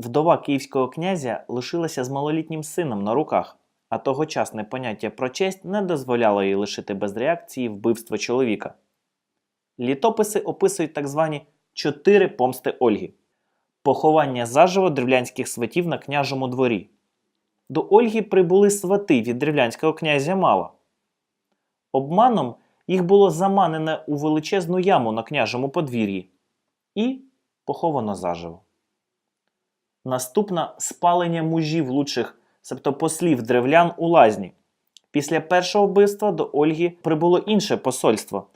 Вдова київського князя лишилася з малолітнім сином на руках, а тогочасне поняття про честь не дозволяло їй лишити без реакції вбивство чоловіка. Літописи описують так звані чотири помсти Ольги поховання заживо древлянських сватів на княжому дворі. До Ольги прибули свати від древлянського князя Мала. Обманом їх було заманене у величезну яму на княжому подвір'ї і поховано заживо. Наступна спалення мужів лучших, себто послів древлян у лазні. Після першого вбивства до Ольги прибуло інше посольство.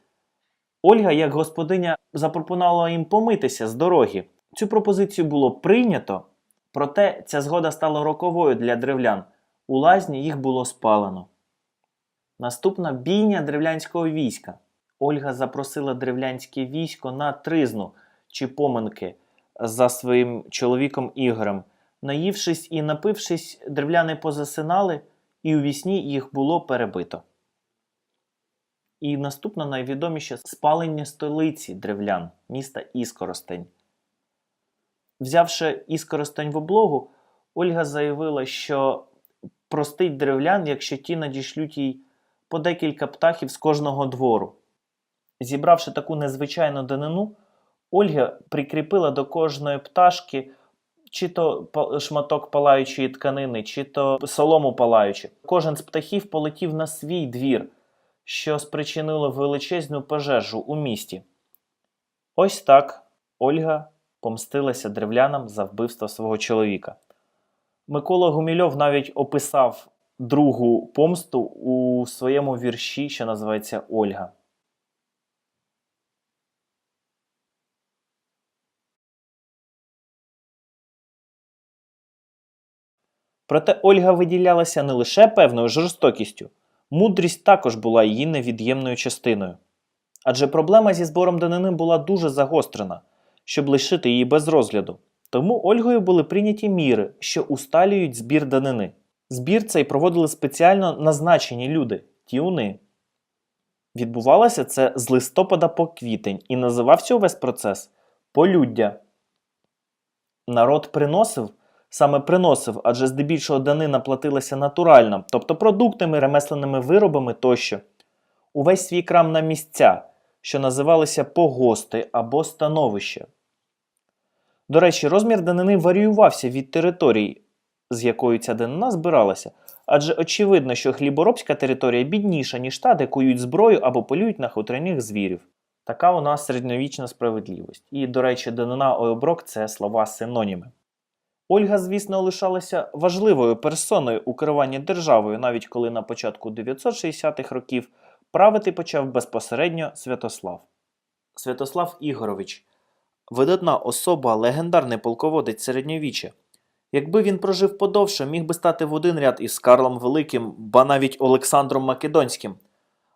Ольга, як господиня, запропонувала їм помитися з дороги. Цю пропозицію було прийнято, проте ця згода стала роковою для древлян. У лазні їх було спалено. Наступна бійня древлянського війська. Ольга запросила древлянське військо на тризну чи поминки за своїм чоловіком Ігорем. Наївшись і напившись, древляни позасинали, і у вісні їх було перебито. І наступна найвідоміше спалення столиці древлян, міста Іскоростень. Взявши Іскоростень в облогу, Ольга заявила, що простить древлян, якщо ті надішлють їй по декілька птахів з кожного двору. Зібравши таку незвичайну данину, Ольга прикріпила до кожної пташки чи то шматок палаючої тканини, чи то солому палаючу. Кожен з птахів полетів на свій двір, що спричинило величезну пожежу у місті. Ось так Ольга помстилася древлянам за вбивство свого чоловіка. Микола Гумільов навіть описав другу помсту у своєму вірші, що називається Ольга. Проте Ольга виділялася не лише певною жорстокістю, мудрість також була її невід'ємною частиною. Адже проблема зі збором данини була дуже загострена, щоб лишити її без розгляду. Тому Ольгою були прийняті міри, що усталюють збір данини. Збір цей проводили спеціально назначені люди тіуни. Відбувалося це з листопада по квітень і називався увесь процес полюддя. Народ приносив, саме приносив, адже здебільшого данина платилася натурально, тобто продуктами, ремесленими виробами тощо. Увесь свій крам на місця, що називалися погости або становище. До речі, розмір данини варіювався від території, з якою ця данина збиралася, адже очевидно, що хліборобська територія бідніша, ніж та, де кують зброю або полюють на хуторяних звірів. Така у нас середньовічна справедливість. І, до речі, данина ой оброк це слова синоніми. Ольга, звісно, лишалася важливою персоною у керуванні державою, навіть коли на початку 960-х років правити почав безпосередньо Святослав. Святослав Ігорович видатна особа, легендарний полководець середньовіччя. Якби він прожив подовше, міг би стати в один ряд із Карлом Великим, ба навіть Олександром Македонським.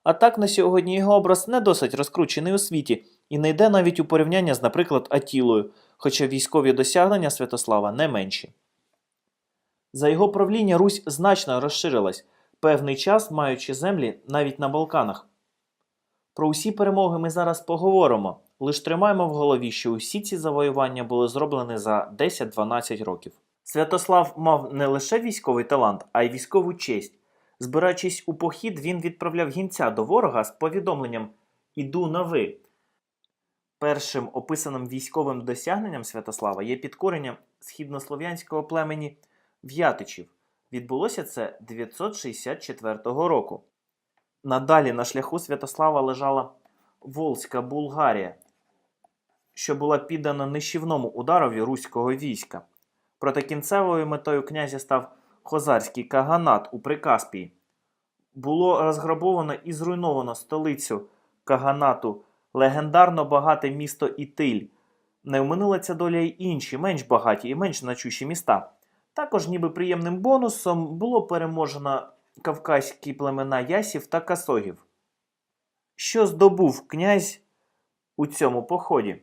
А так на сьогодні його образ не досить розкручений у світі і не йде навіть у порівняння з, наприклад, Атілою, хоча військові досягнення Святослава не менші. За його правління Русь значно розширилась, певний час маючи землі навіть на Балканах. Про усі перемоги ми зараз поговоримо, лиш тримаємо в голові, що усі ці завоювання були зроблені за 10-12 років. Святослав мав не лише військовий талант, а й військову честь. Збираючись у похід, він відправляв гінця до ворога з повідомленням Іду на ви. Першим описаним військовим досягненням Святослава є підкорення східнослов'янського племені В'ятичів. Відбулося це 964 року. Надалі на шляху Святослава лежала Волзька Булгарія, що була піддана нищівному ударові руського війська. Проте кінцевою метою князя став Хозарський каганат у Прикаспії. Було розграбовано і зруйновано столицю каганату, легендарно багате місто Ітиль. Не вминула ця доля й інші, менш багаті і менш значущі міста. Також, ніби приємним бонусом, було переможено кавказькі племена ясів та касогів. Що здобув князь у цьому поході?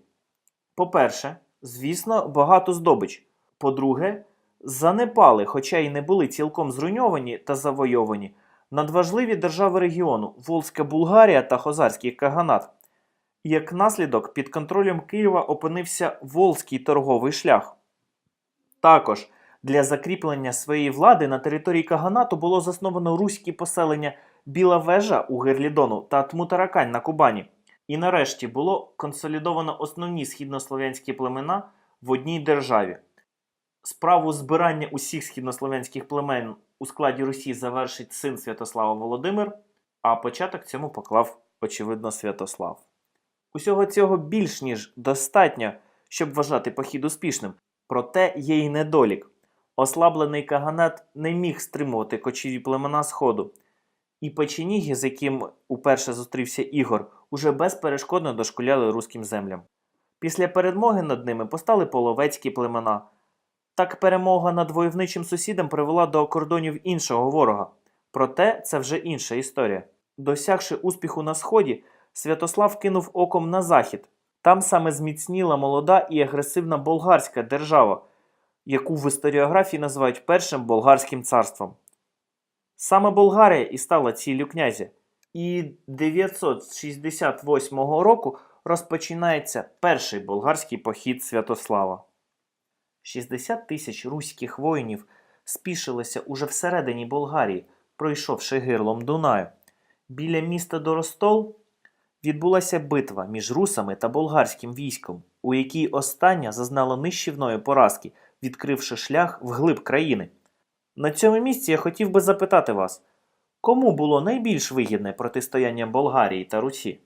По-перше, звісно, багато здобич. По-друге, занепали, хоча й не були цілком зруйновані та завойовані, надважливі держави регіону Волзька Булгарія та Хозарський Каганат. Як наслідок, під контролем Києва опинився Волзький торговий шлях. Також для закріплення своєї влади на території Каганату було засновано руські поселення Біла Вежа у Герлідону та Тмутаракань на Кубані. І нарешті було консолідовано основні східнослов'янські племена в одній державі. Справу збирання усіх східнослов'янських племен у складі Русі завершить син Святослава Володимир, а початок цьому поклав, очевидно, Святослав. Усього цього більш ніж достатньо, щоб вважати похід успішним. Проте є й недолік. Ослаблений Каганат не міг стримувати кочові племена Сходу. І печеніги, з яким уперше зустрівся Ігор, уже безперешкодно дошкуляли руським землям. Після перемоги над ними постали половецькі племена. Так перемога над войовничим сусідом привела до кордонів іншого ворога. Проте це вже інша історія. Досягши успіху на сході, Святослав кинув оком на захід. Там саме зміцніла молода і агресивна болгарська держава, яку в історіографії називають першим болгарським царством. Саме Болгарія і стала ціллю князя. І 968 року розпочинається перший болгарський похід Святослава. 60 тисяч руських воїнів спішилися уже всередині Болгарії, пройшовши гирлом Дунаю. Біля міста Доростол відбулася битва між русами та болгарським військом, у якій остання зазнала нищівної поразки, відкривши шлях вглиб країни. На цьому місці я хотів би запитати вас, кому було найбільш вигідне протистояння Болгарії та Русі?